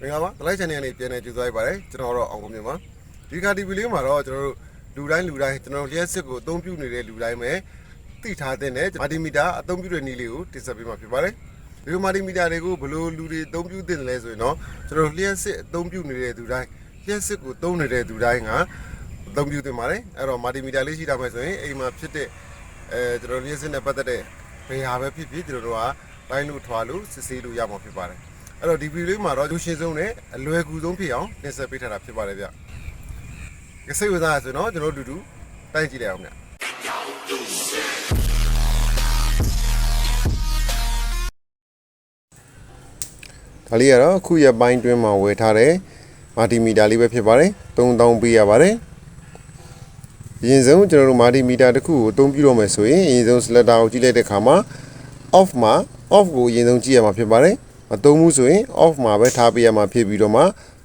မင်္ဂလာပါ like channel ကနေပြန်နေကြိုဆိုလိုက်ပါတယ်ကျွန်တော်တော့အောင်ကုန်မြင်ပါဒီခါ TV လေးမှာတော့ကျွန်တော်တို့လူတိုင်းလူတိုင်းကျွန်တော်လျှက်စစ်ကိုအသုံးပြုနေတဲ့လူတိုင်းပဲသိထားတဲ့နဲ့မာတီမီတာအသုံးပြုတဲ့နည်းလေးကိုတင်ဆက်ပေးမှာဖြစ်ပါတယ်ဒီလိုမာတီမီတာတွေကိုဘယ်လိုလူတွေအသုံးပြုသင့်တယ်လဲဆိုရင်တော့ကျွန်တော်လျှက်စစ်အသုံးပြုနေတဲ့သူတိုင်းလျှက်စစ်ကိုသုံးနေတဲ့သူတိုင်းကအသုံးပြုသင့်ပါတယ်အဲ့တော့မာတီမီတာလေးရှိတာမှဆိုရင်အိမ်မှာဖြစ်တဲ့အဲကျွန်တော်လျှက်စစ်နဲ့ပတ်သက်တဲ့ဘယ်ဟာပဲဖြစ်ဖြစ်ကျွန်တော်တို့ကတိုင်းလို့ထွာလို့စစ်ဆေးလို့ရမှာဖြစ်ပါတယ် အဲ့တော့ဒီဗီဒီယိုလေးမှာတော့လူရှင်းဆုံးနဲ့အလွယ်ကူဆုံးဖြစ်အောင်တင်ဆက်ပေးထားတာဖြစ်ပါတယ်ဗျ။ကစိတ်ဝင်စားရဆိုရင်တော့ကျွန်တော်တို့အတူတူတိုင်းကြည့်လိုက်အောင်ဗျ။ဒါလေးကတော့အခုရပိုင်းတွင်းမှာဝယ်ထားတဲ့မာတီမီတာလေးပဲဖြစ်ပါတယ်။3000ပေးရပါတယ်။အရင်ဆုံးကျွန်တော်တို့မာတီမီတာတစ်ခုကိုအသုံးပြုတော့မယ်ဆိုရင်အရင်ဆုံး slider ကိုကြည့်လိုက်တဲ့အခါမှာ off မှာ off ကိုအရင်ဆုံးကြည့်ရမှာဖြစ်ပါတယ်။မ သုံးဘူးဆိုရင် off မှာပဲထားပေးရမှာဖြစ်ပြီးတော့မှ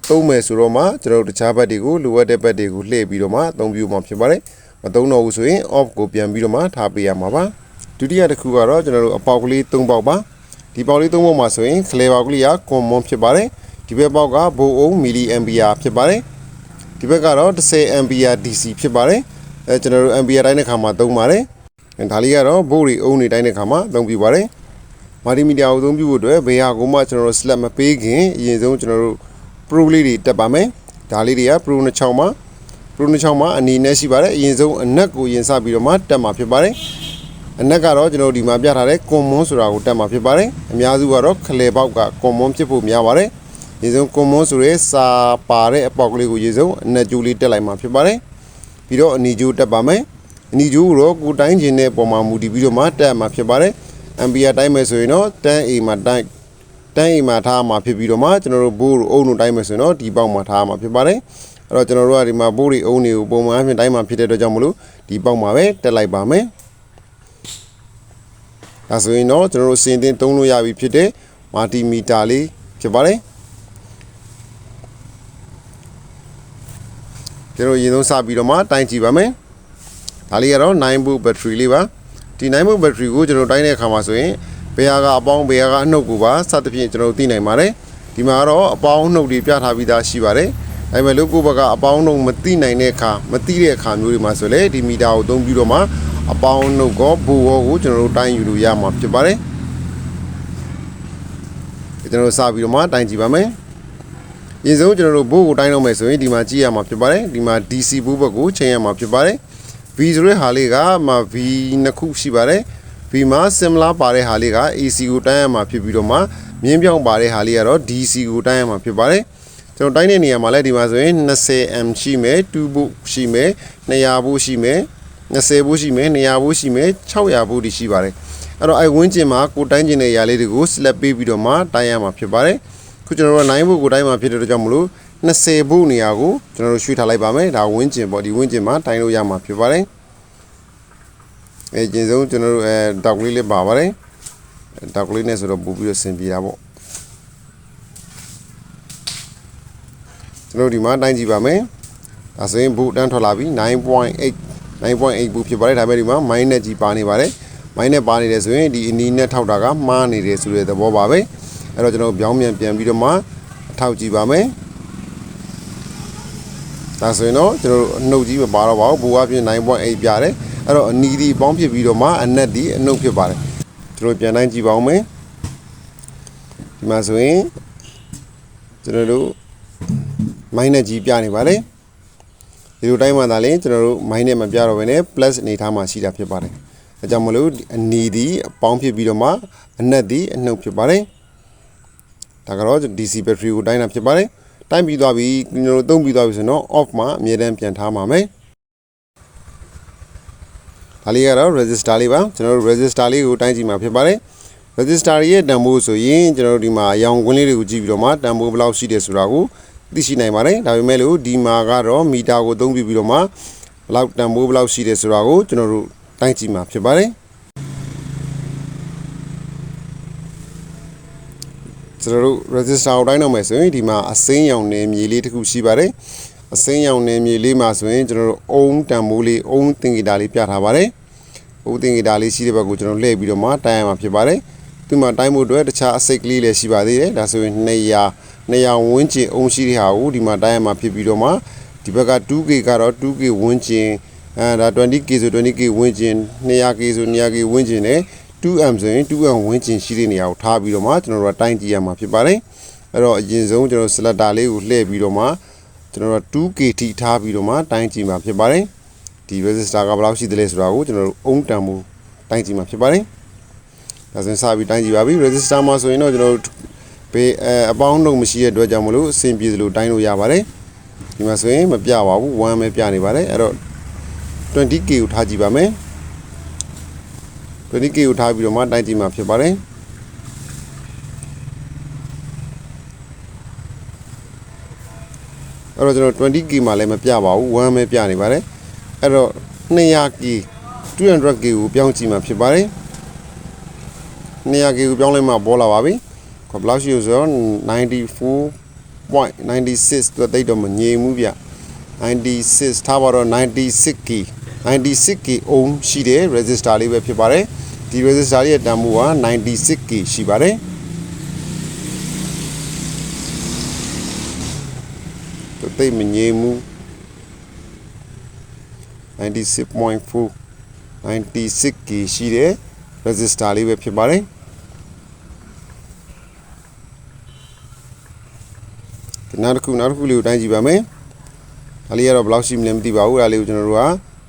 သုံးမယ်ဆိုတော့မှကျွန်တော်တို့တခြားဘက်တွေကိုလိုအပ်တဲ့ဘက်တွေကိုလှည့်ပြီးတော့မှအသုံးပြုမှာဖြစ်ပါတယ်။မသုံးတော့ဘူးဆိုရင် off ကိုပြန်ပြီးတော့မှထားပေးရမှာပါ။ဒုတိယတစ်ခုကတော့ကျွန်တော်တို့အပေါက်ကလေး၃ပေါက်ပါ။ဒီပေါက်လေး၃ပေါက်မှာဆိုရင် clear ပေါက်ကလေးက common ဖြစ်ပါတယ်။ဒီဘက်ပေါက်ကဘိုးအုံ milli ampere ဖြစ်ပါတယ်။ဒီဘက်ကတော့10 ampere DC ဖြစ်ပါတယ်။အဲကျွန်တော်တို့ ampere တိုင်းတဲ့ခါမှာသုံးပါတယ်။ဒါလေးကတော့ဘိုးတွေအုံတွေတိုင်းတဲ့ခါမှာသုံးပြပါတယ်။ မာတီမီဒီယာကိုအသုံးပြုဖို့အတွက်ဘေးဟာကိုမှကျွန်တော်တို့ slot မပေးခင်အရင်ဆုံးကျွန်တော်တို့ pro လေးတွေတက်ပါမယ်ဒါလေးတွေက pro နှစ်ချောင်းမှာ pro နှစ်ချောင်းမှာအနေနဲ့ရှိပါတယ်အရင်ဆုံးအနက်ကိုရင်စပြီးတော့မှတက်မှာဖြစ်ပါတယ်အနက်ကတော့ကျွန်တော်တို့ဒီမှာပြထားတဲ့ common ဆိုတာကိုတက်မှာဖြစ်ပါတယ်အများစုကတော့ခလေပေါက်က common ဖြစ်ဖို့များပါတယ်အရင်ဆုံး common ဆိုရဲစာပါတဲ့အပေါက်ကလေးကိုအရင်ဆုံးအနက်ကျိုးလေးတက်လိုက်မှာဖြစ်ပါတယ်ပြီးတော့အနီကျိုးတက်ပါမယ်အနီကျိုးကိုတော့ကိုတိုင်းခြင်းတဲ့ပုံမှာမူတည်ပြီးတော့မှတက်မှာဖြစ်ပါတယ် ampere တိုင်းမယ်ဆိုရင်တော့ 10a မှာတိုင်း 10 a မှာထားမှာဖြစ်ပြီးတော့မှကျွန်တော်တို့ဘိုးတို့အုံတို့တိုင်းမယ်ဆိုရင်တော့ဒီပေါက်မှာထားမှာဖြစ်ပါတယ်အဲ့တော့ကျွန်တော်တို့ကဒီမှာဘိုးတွေအုံတွေကိုပုံမှန်အဖြစ်တိုင်းမှာဖြစ်တဲ့အတွက်ကြောင့်မလို့ဒီပေါက်မှာပဲတက်လိုက်ပါမယ်ဒါဆိုရင်တော့ကျွန်တော်တို့စင်တင်သုံးလို့ရပြီဖြစ်တဲ့မာတီမီတာလေးဖြစ်ပါတယ်ကျွန်တော်ရင်ဆုံးစပြီးတော့မှတိုင်းကြည့်ပါမယ်ဒါလေးကတော့9 volt battery လေးပါ ဒီ9 volt battery ကိုကျွန်တော်တိုင်းတဲ့အခါမှာဆိုရင်ဘယ်ဟာကအပေါင်းဘယ်ဟာကအနှုတ်ကိုပါစသဖြင့်ကျွန်တော်သိနိုင်ပါတယ်ဒီမှာကတော့အပေါင်းနှုတ်တွေပြထားပြီးသားရှိပါတယ်ဒါပေမဲ့လို့ကိုယ့်ဘက်ကအပေါင်းနှုတ်မသိနိုင်တဲ့အခါမသိတဲ့အခါမျိုးတွေမှာဆိုလေဒီမီတာကိုအသုံးပြုတော့မှအပေါင်းနှုတ်ကောဘူရောကိုကျွန်တော်တို့တိုင်းယူလို့ရမှာဖြစ်ပါတယ်ကျွန်တော်တို့စပြီးတော့မှတိုင်းကြည့်ပါမယ်အရင်ဆုံးကျွန်တော်တို့ဘိုးကိုတိုင်းတော့မယ်ဆိုရင်ဒီမှာကြည့်ရမှာဖြစ်ပါတယ်ဒီမှာ DC ဘိုးဘက်ကိုချိန်ရမှာဖြစ်ပါတယ် V ဆိုတဲ့ဟာလေးကမှ V နှစ်ခုရှိပါတယ် V မှာ similar ပါတဲ့ဟာလေးက AC ကိုတိုင်းရမှာဖြစ်ပြီးတော့မှမြင်းပြောင်းပါတဲ့ဟာလေးကတော့ DC ကိုတိုင်းရမှာဖြစ်ပါတယ်ကျွန်တော်တိုင်းတဲ့နေရာမှာလည်းဒီမှာဆိုရင် 20M ရှိမယ်2ဘို့ရှိမယ်200ဘို့ရှိမယ်20ဘို့ရှိမယ်200ဘို့ရှိမယ်600ဘို့ဒီရှိပါတယ်အဲ့တော့အဲဝင်းကျင်မှာကိုတိုင်းကျင်တဲ့ຢာလေးတွေကို slap ပေးပြီးတော့မှတိုင်းရမှာဖြစ်ပါတယ်ခုကျွန်တော်တို့9ဘို့ကိုတိုင်းမှာဖြစ်တဲ့အတွက်ကြောင့်မလို့ 20ဘို့နေရာကိုကျွန်တော်တို့ရွှေ့ထားလိုက်ပါမယ်ဒါဝင်းကျင်ပေါ့ဒီဝင်းကျင်မှာတိုင်းလို့ရမှာဖြစ်ပါတယ်အဲကျင်ဆုံးကျွန်တော်တို့အဲတောက်ကလေးလေးပါပါတယ်တောက်ကလေးနဲ့ဆိုတော့ပို့ပြီးတော့ဆင်ပြေတာပေါ့ကျွန်တော်ဒီမှာတိုင်းကြည့်ပါမယ်ဒါဆိုရင်ဘူတန်းထွက်လာပြီ9.8 9.8ဘူဖြစ်ပါတယ်ဒါပေမဲ့ဒီမှာ minus ကြီးပါနေပါတယ် minus ပါနေတယ်ဆိုရင်ဒီအနီးနဲ့ထောက်တာကမှားနေတယ်ဆိုတဲ့သဘောပါပဲအဲ့တော့ကျွန်တော်ပြောင်းပြန်ပြန်ပြီးတော့မှအထောက်ကြည့်ပါမယ် ဒါဆိုရင်တော့ကျွန်တော်တို့အနှုတ်ကြီးမပါတော့ပါဘူးဘူအပြင်9.8ပြတယ်အဲ့တော့အနီးဒီပေါင်းဖြစ်ပြီးတော့မှအနက်ဒီအနှုတ်ဖြစ်ပါတယ်ကျွန်တော်ပြန်တိုင်းကြည့်ပါဦးမယ်ဒီမှာဆိုရင်ကျွန်တော်တို့ minus ကြီးပြနေပါတယ်ဒီလိုတိုင်းမှသာလေကျွန်တော်တို့ minus မပြတော့ဘဲနဲ့ plus အနေထားမှာရှိတာဖြစ်ပါတယ်အဲကြောင့်မလို့အနီးဒီအပေါင်းဖြစ်ပြီးတော့မှအနက်ဒီအနှုတ်ဖြစ်ပါတယ်ဒါကတော့ DC battery ကိုတိုင်းတာဖြစ်ပါတယ် တိုင်းပြီးသွားပြီကျွန်တော်တို့သုံးပြီးသွားပြီဆိုတော့ off မှာအမြဲတမ်းပြန်ထားပါမယ်ဒါလေးကတော့ resistor လေးပါကျွန်တော်တို့ resistor လေးကိုတိုင်းကြည့်မှာဖြစ်ပါတယ် resistor ရဲ့တန်ဖိုးဆိုရင်ကျွန်တော်တို့ဒီမှာအရောင်ကွင်းလေးတွေကိုကြည့်ပြီးတော့မှတန်ဖိုးဘယ်လောက်ရှိတယ်ဆိုတာကိုသိရှိနိုင်ပါတယ်ဒါပေမဲ့လို့ဒီမှာကတော့မီတာကိုသုံးပြီးပြီးတော့မှဘယ်လောက်တန်ဖိုးဘယ်လောက်ရှိတယ်ဆိုတာကိုကျွန်တော်တို့တိုင်းကြည့်မှာဖြစ်ပါတယ် ကျွန်တော်တို့ resistor ကိုတိုင်းတော့မယ်ဆိုရင်ဒီမှာအစိမ်းရောင်နယ်မြေလေးတစ်ခုရှိပါတယ်အစိမ်းရောင်နယ်မြေလေးမှာဆိုရင်ကျွန်တော်တို့အုံတန်ဖိုးလေးအုံသင်္ကေတလေးပြထားပါတယ်အုံသင်္ကေတလေးရှိတဲ့ဘက်ကိုကျွန်တော်လှည့်ပြီးတော့မှတိုင်းရမှာဖြစ်ပါတယ်ဒီမှာတိုင်းဖို့အတွက်တခြားအစိတ်ကလေးလည်းရှိပါသေးတယ်ဒါဆိုရင်200 200ဝန်းကျင်အုံရှိတဲ့ဟာကိုဒီမှာတိုင်းရမှာဖြစ်ပြီးတော့မှဒီဘက်က 2K ကတော့ 2K ဝန်းကျင်အဲဒါ 20K ဆို 20K ဝန်းကျင် 200K ဆို 200K ဝန်းကျင်နဲ့ 2M ဆိုရင် 2M ဝန်းကျင်ရှိတဲ့နေရာကိုထားပြီးတော့မှကျွန်တော်တို့ကတိုင်းကြည့်ရမှာဖြစ်ပါတယ်အဲ့တော့အရင်ဆုံးကျွန်တော် selector လေးကိုလှည့်ပြီးတော့မှကျွန်တော်တို့ 2K ထိထားပြီးတော့မှတိုင်းကြည့်မှာဖြစ်ပါတယ်ဒီ resistor ကဘယ်လောက်ရှိသလဲဆိုတာကိုကျွန်တော်တို့အုံတန်မှုတိုင်းကြည့်မှာဖြစ်ပါတယ်ဒါဆိုရင်စပြီးတိုင်းကြည့်ပါပြီ resistor မှာဆိုရင်တော့ကျွန်တော်တို့ဘေးအအပေါင်းတော့မရှိတဲ့အတွက်ကြောင့်မလို့အဆင်ပြေသလိုတိုင်းလို့ရပါတယ်ဒီမှာဆိုရင်မပြပါဘူး1ပဲပြနေပါတယ်အဲ့တော့ 20k ကိုထားကြည့်ပါမယ် 20k ကိုထားပြီးတော့မှတိုင်းကြည့်မှာဖြစ်ပါတယ်အဲ့တော့ကျွန်တော် 20k မှာလည်းမပြပါဘူး1ပဲပြနေပါတယ်အဲ့တော့ 200k 200k ကိုပြောင်းကြည့်မှာဖြစ်ပါတယ် 200k ကိုပြောင်းလိုက်မှပေါ်လာပါပြီဘယ်လောက်ရှိလို့ဆိုတော့94.96တော့တိတ်တော့မငြိမ်ဘူးဗျ96ထားပါတော့ 96k 96k ohm ရှိတဲ့ resistor လေးပဲဖြစ်ပါတယ် ဒီ resistor လေးရဲ့တန်ဖိုးက 96k ရှိပါတယ်တော့တိတ်မငြိမ်ဘူး96.4 96k ရှိတဲ့ resistor လေးပဲဖြစ်ပါတယ်ဒီနောက်တစ်ခုနောက်တစ်ခုလေးကိုတိုင်းကြည့်ပါမယ်ဒါလေးကတော့ဘယ်လောက်ရှိမလဲမသိပါဘူးဒါလေးကိုကျွန်တော်တို့က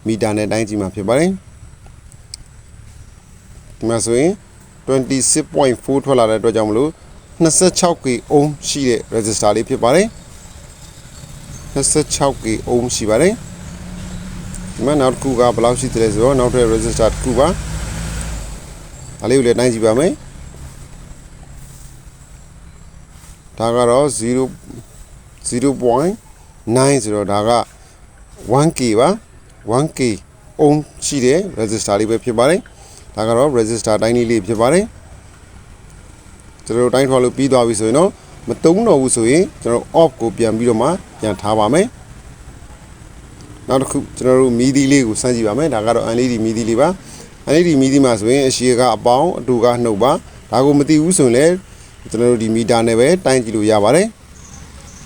မီတာနဲ့တိုင်းကြည့်မှာဖြစ်ပါတယ် ဒီမှာဆိုရင်26.4ထွက်လာတဲ့အတွက်ကြောင့်မလို့ 26k ohm ရှိတဲ့ resistor လေးဖြစ်ပါတယ် 26k ohm ရှိပါတယ်ဒီမှာနောက်တစ်ခုကဘယ်လောက်ရှိသလဲဆိုတော့နောက်ထပ် resistor တစ်ခုပါဒါလေးကိုလည်းတိုင်းကြည့်ပါမယ်ဒါကတော့0 0.9ဆိုတော့ဒါက 1k ပါ 1k ohm ရှိတဲ့ resistor လေးပဲဖြစ်ပါတယ် ဒါကတော့ resistor တိုင်းလေးလေးဖြစ်ပါတယ်ကျွန်တော်တို့တိုင်းထွားလို့ပြီးသွားပြီဆိုရင်တော့မတုံးတော့ဘူးဆိုရင်ကျွန်တော် off ကိုပြန်ပြီးတော့မှပြန်ထားပါမယ်နောက်တစ်ခုကျွန်တော်တို့မီဒီလေးကိုစမ်းကြည့်ပါမယ်ဒါကတော့ LED မီဒီလေးပါ LED မီဒီမှာဆိုရင်အရှိကအပေါင်းအတူကနှုတ်ပါဒါကိုမသိဘူးဆိုရင်လည်းကျွန်တော်တို့ဒီမီတာနဲ့ပဲတိုင်းကြည့်လို့ရပါတယ်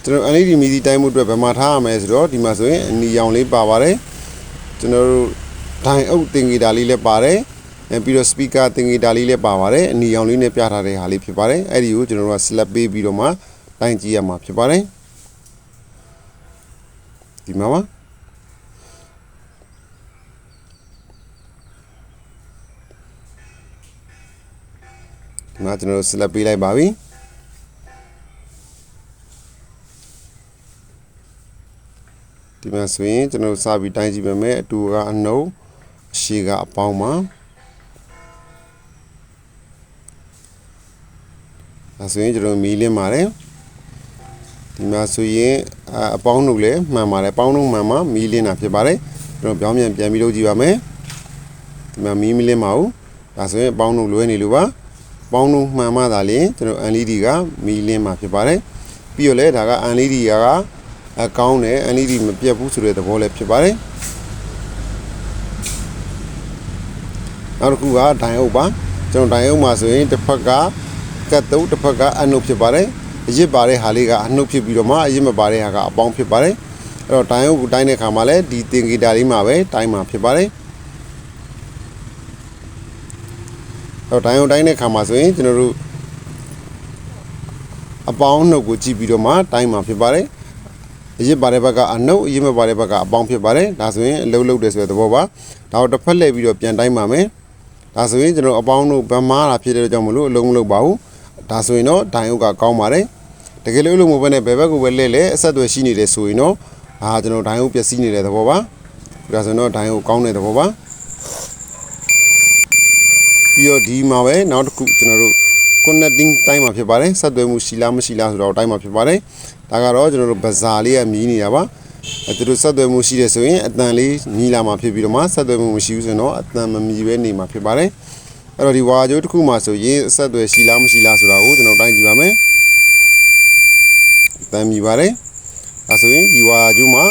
ကျွန်တော် LED မီဒီတိုင်းမှုအတွက်ဘယ်မှာထားရမလဲဆိုတော့ဒီမှာဆိုရင်အနီရောင်လေးပါပါတယ်ကျွန်တော်တို့ဒိုင်အုပ်တင်ဂီတာလေးလည်းပါတယ် အဲပြီးတော့ speaker တင်ဂီတာလေးလည်းပါပါတယ်အနီရောင်လေးနဲ့ပြထားတဲ့ဟာလေးဖြစ်ပါတယ်အဲ့ဒီကိုကျွန်တော်တို့က select ပေးပြီးတော့မှတိုင်းကြည့်ရမှာဖြစ်ပါတယ်ဒီမှာပါဒီမှာကျွန်တော်တို့ select ပေးလိုက်ပါပြီဒီမှာဆိုရင်ကျွန်တော်တို့စပြီးတိုင်းကြည့်ပါမယ်အတူကအနှုတ်အရှိကအပေါင်းပါ ဒါဆိုရင်ကျွန်တော်မီးလင်းပါတယ်ဒီမှာဆိုရင်အပေါင်းတို့လည်းမှန်ပါတယ်အပေါင်းတို့မှန်မှမီးလင်းတာဖြစ်ပါတယ်ကျွန်တော်ပြောင်းပြန်ပြန်ပြီးလုပ်ကြည့်ပါမယ်ဒီမှာမီးမလင်းပါဘူးဒါဆိုရင်အပေါင်းတို့လွဲနေလို့ပါပေါင်းတို့မှန်မှသာလျှင်ကျွန်တော် LED ကမီးလင်းမှာဖြစ်ပါတယ်ပြီးတော့လည်းဒါက LED ကအကောင်းတယ် LED မပြတ်ဘူးဆိုတဲ့သဘောလည်းဖြစ်ပါတယ်နောက်တစ်ခုကဒိုင်အုပ်ပါကျွန်တော်ဒိုင်အုပ်မှာဆိုရင်တစ်ဖက်က ကတ်တုပ်တစ်ဖက်ကအနှုတ်ဖြစ်ပါတယ်အရစ်ပါတဲ့ဟာလေးကအနှုတ်ဖြစ်ပြီးတော့မှအရစ်မပါတဲ့ဟာကအပေါင်းဖြစ်ပါတယ်အဲ့တော့ဒိုင်အုပ်ကိုတိုင်းတဲ့ခါမှာလည်းဒီတင်ဂီတာလေးမှာပဲတိုင်းမှာဖြစ်ပါတယ်အဲ့တော့ဒိုင်အုပ်တိုင်းတဲ့ခါမှာဆိုရင်ကျွန်တော်တို့အပေါင်းနှုတ်ကိုကြည့်ပြီးတော့မှတိုင်းမှာဖြစ်ပါတယ်အရစ်ပါတဲ့ဘက်ကအနှုတ်အရစ်မပါတဲ့ဘက်ကအပေါင်းဖြစ်ပါတယ်ဒါဆိုရင်အလုံးလုံးတယ်ဆိုတဲ့သဘောပါဒါကိုတစ်ဖက်လှည့်ပြီးတော့ပြန်တိုင်းပါမယ်ဒါဆိုရင်ကျွန်တော်အပေါင်းတို့ဗမားတာဖြစ်တဲ့ကြောင့်မလို့အလုံးမလုပ်ပါဘူး ဒါဆိုရင်တော့ဒိုင်အုပ်ကကောင်းပါတယ်တကယ်လို့အလုံးမပဲနဲ့ဘယ်ဘက်ကိုပဲလှည့်လဲအဆက်အသွယ်ရှိနေတယ်ဆိုရင်တော့အာကျွန်တော်ဒိုင်အုပ်ပျက်စီးနေတဲ့သဘောပါဒါဆိုရင်တော့ဒိုင်အုပ်ကောင်းတဲ့သဘောပါပြီးတော့ဒီမှာပဲနောက်တစ်ခုကျွန်တော်တို့ connecting တိုင်းမှာဖြစ်ပါတယ်ဆက်သွယ်မှုရှိလားမရှိလားဆိုတော့တိုင်းမှာဖြစ်ပါတယ်ဒါကတော့ကျွန်တော်တို့ဘဇာလေးကမြည်နေတာပါအဲသူတို့ဆက်သွယ်မှုရှိတယ်ဆိုရင်အတန်လေးညီလာမှာဖြစ်ပြီးတော့မှဆက်သွယ်မှုမရှိဘူးဆိုရင်တော့အတန်မမြည်ပဲနေမှာဖြစ်ပါတယ် အဲ့တော့ဒီဝါကြိုးတစ်ခုမှဆိုရင်ဆက်သွယ်ရှိလားမရှိလားဆိုတာကိုကျွန်တော်တိုင်းကြည့်ပါမယ်အတန်မြည်ပါတယ်ဒါဆိုရင်ဒီဝါကြိုးမှာ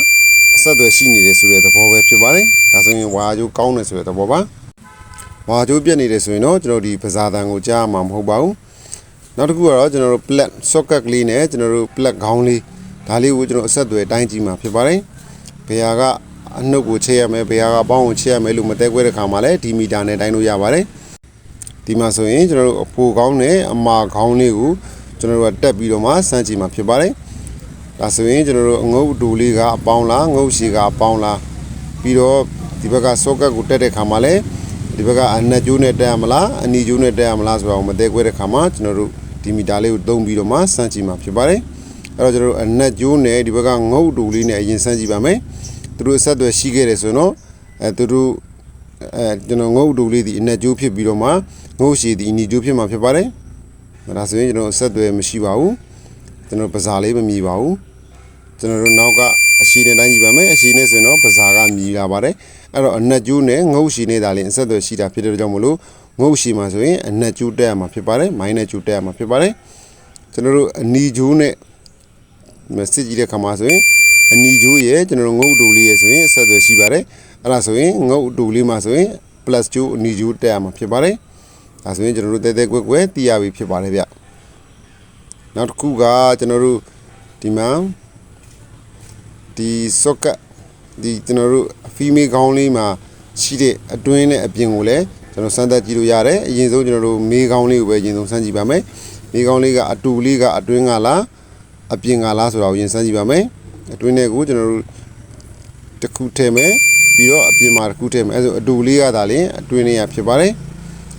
အဆက်အသွယ်ရှိနေတယ်ဆိုတဲ့သဘောပဲဖြစ်ပါတယ်ဒါဆိုရင်ဝါကြိုးကောင်းတယ်ဆိုတဲ့သဘောပါဝါကြိုးပြက်နေတယ်ဆိုရင်တော့ကျွန်တော်ဒီပဇာတန်ကိုကြားမှာမဟုတ်ပါဘူးနောက်တစ်ခုကတော့ကျွန်တော်တို့ plug socket ကလေးနဲ့ကျွန်တော်တို့ plug ခေါင်းလေးဒါလေးကိုကျွန်တော်အဆက်အသွယ်တိုင်းကြည့်မှာဖြစ်ပါတယ်ဘယ်ဟာကအနှုတ်ကိုချိန်ရမယ်ဘယ်ဟာကအပေါင်းကိုချိန်ရမယ်လို့မတဲခွဲတဲ့ခါမှာလည်းဒီမီတာနဲ့တိုင်းလို့ရပါတယ် ဒီမှာဆိုရင်ကျွန်တော်တို့အဖိုခေါင်းနဲ့အမာခေါင်းလေးကိုကျွန်တော်တို့ကတက်ပြီးတော့မှစမ်းကြည့်မှာဖြစ်ပါတယ်ဒါဆိုရင်ကျွန်တော်တို့အငုတ်အတူလေးကအပေါင်းလားငုတ်ရှည်ကအပေါင်းလားပြီးတော့ဒီဘက်က socket ကိုတက်တဲ့ခါမှာလည်းဒီဘက်ကအနက်ကျိုးနဲ့တက်ရမလားအနီကျိုးနဲ့တက်ရမလားဆိုတာကိုမတဲခွဲတဲ့ခါမှာကျွန်တော်တို့ဒီမီတာလေးကိုသုံးပြီးတော့မှစမ်းကြည့်မှာဖြစ်ပါတယ်အဲ့တော့ကျွန်တော်တို့အနက်ကျိုးနဲ့ဒီဘက်ကငုတ်အတူလေးနဲ့အရင်စမ်းကြည့်ပါမယ်သူတို့အဆက်အသွယ်ရှိခဲ့တယ်ဆိုရင်တော့အဲသူတို့ အဲကျွန်တော်ငုတ်အတူလေးဒီအနက်ကျိုးဖြစ်ပြီးတော့မှငုတ်ရှည်ဒီအနီကျိုးဖြစ်မှာဖြစ်ပါတယ်ဒါဆိုရင်ကျွန်တော်အဆက်အသွယ်မရှိပါဘူးကျွန်တော်ပဇာလေးမမြည်ပါဘူးကျွန်တော်တို့နောက်ကအရှိနဲ့တိုင်းကြည့်ပါမယ်အရှိနဲ့ဆိုရင်တော့ပဇာကမြည်လာပါတယ်အဲ့တော့အနက်ကျိုးနဲ့ငုတ်ရှိနေတာလေးအဆက်အသွယ်ရှိတာဖြစ်တဲ့ကြောင့်မလို့ငုတ်ရှိမှာဆိုရင်အနက်ကျိုးတက်ရမှာဖြစ်ပါတယ်မိုင်းနဲ့ကျိုးတက်ရမှာဖြစ်ပါတယ်ကျွန်တော်တို့အနီကျိုးနဲ့စစ်ကြည့်တဲ့ခါမှာဆိုရင်အနီကျိုးရဲ့ကျွန်တော်တို့ငုတ်တူလေးရဲ့ဆိုရင်အဆက်အသွယ်ရှိပါတယ် အဲ့ဒါဆိုရင်ငုတ်တူလေးမှာဆိုရင် plus ကျိုးအနီကျိုးတက်ရမှာဖြစ်ပါတယ်ဒါဆိုရင်ကျွန်တော်တို့တဲတဲကွက်ကွက်တီးရပြီဖြစ်ပါတယ်ဗျနောက်တစ်ခုကကျွန်တော်တို့ဒီမှာဒီ socket ဒီကျွန်တော်တို့ female ခေါင်းလေးမှာရှိတဲ့အတွင်းနဲ့အပြင်ကိုလည်းကျွန်တော်စမ်းသပ်ကြည့်လို့ရတယ်အရင်ဆုံးကျွန်တော်တို့မေးခေါင်းလေးကိုပဲအရင်ဆုံးစမ်းကြည့်ပါမယ်မေးခေါင်းလေးကအတူလေးကအတွင်းကလားအပြင်ကလားဆိုတာကိုအရင်စမ်းကြည့်ပါမယ်အတွင်းနဲ့ကိုကျွန်တော်တို့တစ်ခုထည့်မယ် ပြီးတော့အပြင်မှာတစ်ခုထည့်မယ်အဲဆိုအတူလေးကသာလျှင်အတွင်းလေးကဖြစ်ပါတယ်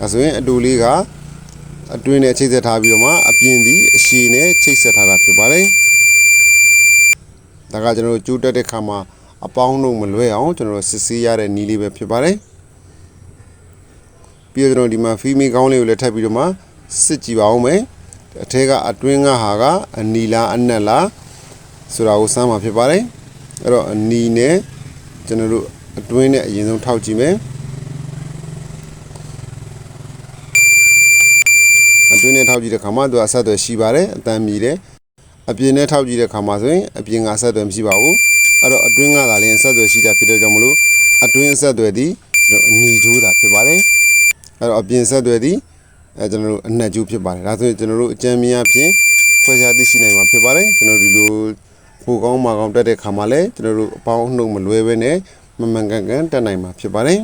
အဲဆိုရင်အတူလေးကအတွင်းနဲ့ချိတ်ဆက်ထားပြီးတော့မှအပြင်ဒီအရှည်နဲ့ချိတ်ဆက်ထားတာဖြစ်ပါတယ်ဒါကကျွန်တော်တို့ကြိုးတက်တဲ့ခါမှာအပေါင်းတို့မလွဲအောင်ကျွန်တော်တို့စစ်ဆေးရတဲ့နီးလေးပဲဖြစ်ပါတယ်ပြီးတော့ကျွန်တော်ဒီမှာ female ကောင်းလေးကိုလည်းထပ်ပြီးတော့မှစစ်ကြည့်ပါအောင်မယ်အထက်ကအတွင်းကဟာကအနီလားအနက်လားဆိုတာကိုစမ်းမှာဖြစ်ပါတယ်အဲ့တော့အနီနဲ့ကျွန်တော်တို့ အတွင်းနဲ့အရင်ဆုံးထောက်ကြည့်မယ်အတွင်းနဲ့ထောက်ကြည့်တဲ့ခါမှာသူကအဆက်အသွယ်ရှိပါတယ်အတန်မြည်တယ်အပြင်နဲ့ထောက်ကြည့်တဲ့ခါမှာဆိုရင်အပြင်ကအဆက်အသွယ်မရှိပါဘူးအဲ့တော့အတွင်းကသာလည်းအဆက်အသွယ်ရှိတာဖြစ်တဲ့ကြောင့်မလို့အတွင်းအဆက်အသွယ်ဒီကျွန်တော်အနီကျိုးတာဖြစ်ပါတယ်အဲ့တော့အပြင်ဆက်အသွယ်ဒီအဲကျွန်တော်တို့အနက်ကျိုးဖြစ်ပါတယ်ဒါဆိုရင်ကျွန်တော်တို့အကြံမြင်အဖြစ်ခွဲခြားသိရှိနိုင်မှာဖြစ်ပါတယ်ကျွန်တော်ဒီလိုပိုကောင်းမာကောင်းတက်တဲ့ခါမှာလည်းကျွန်တော်တို့အပေါင်းအနှုတ်မလွဲဘဲနဲ့ မမှန်ကန်ကန်တက်နိုင်မှာဖြစ်ပါတယ်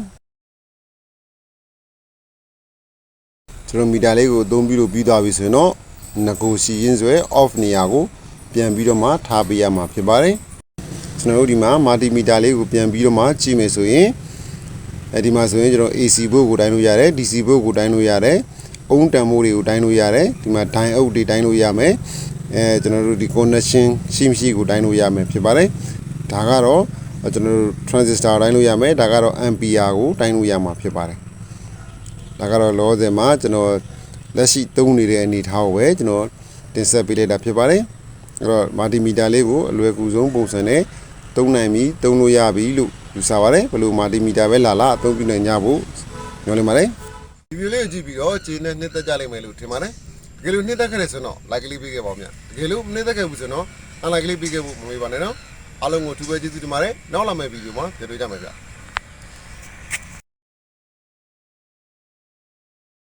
ကျွန်တော်မီတာလေးကိုအသုံးပြုလို့ပြီးသွားပြီဆိုရင်တော့ငကိုစီရင်းဆွဲ off နေရာကိုပြန်ပြီးတော့မှထားပေးရမှာဖြစ်ပါတယ်ကျွန်တော်တို့ဒီမှာမာတီမီတာလေးကိုပြန်ပြီးတော့မှကြည့်မယ်ဆိုရင်အဲဒီမှာဆိုရင်ကျွန်တော် AC ဘို့ကိုတိုင်းလို့ရတယ် DC ဘို့ကိုတိုင်းလို့ရတယ်အုံးတန်မိုးတွေကိုတိုင်းလို့ရတယ်ဒီမှာဒိုင်အုပ်တွေတိုင်းလို့ရမယ်အဲကျွန်တော်တို့ဒီ connection ရှိမရှိကိုတိုင်းလို့ရမယ်ဖြစ်ပါတယ်ဒါကတော့ ကျွန်တော်တို့ transistor တိုင်းလို့ရမယ်ဒါကတော့ ampere ကိုတိုင်းလို့ရမှာဖြစ်ပါတယ်ဒါကတော့လောဆယ်မှာကျွန်တော်လက်ရှိသုံးနေတဲ့အနေအထားကိုပဲကျွန်တော်တင်ဆက်ပေးလိုက်တာဖြစ်ပါတယ်အဲ့တော့မာတီမီတာလေးကိုအလွယ်ကူဆုံးပုံစံနဲ့သုံးနိုင်ပြီသုံးလို့ရပြီလို့ယူဆပါတယ်ဘယ်လိုမာတီမီတာပဲလာလာအသုံးပြုနိုင်ကြဖို့ညွှန်လင်းပါတယ်ဒီဗီဒီယိုလေးကိုကြည့်ပြီးတော့ခြေနဲ့နှစ်သက်ကြလိမ့်မယ်လို့ထင်ပါတယ်တကယ်လို့နှစ်သက်ခဲ့တယ်ဆိုတော့ like လေးပေးခဲ့ပါဦးမြတ်တကယ်လို့မနှစ်သက်ခဲ့ဘူးဆိုတော့ unlike လေးပေးခဲ့ဖို့မမေ့ပါနဲ့နော် အားလုံးကိုထူးပဲကျေးဇူးတင်ပါတယ်နောက်လာမယ့်ဗီဒီယိုမှာကြည့်တွေ့ကြမယ်ဗျ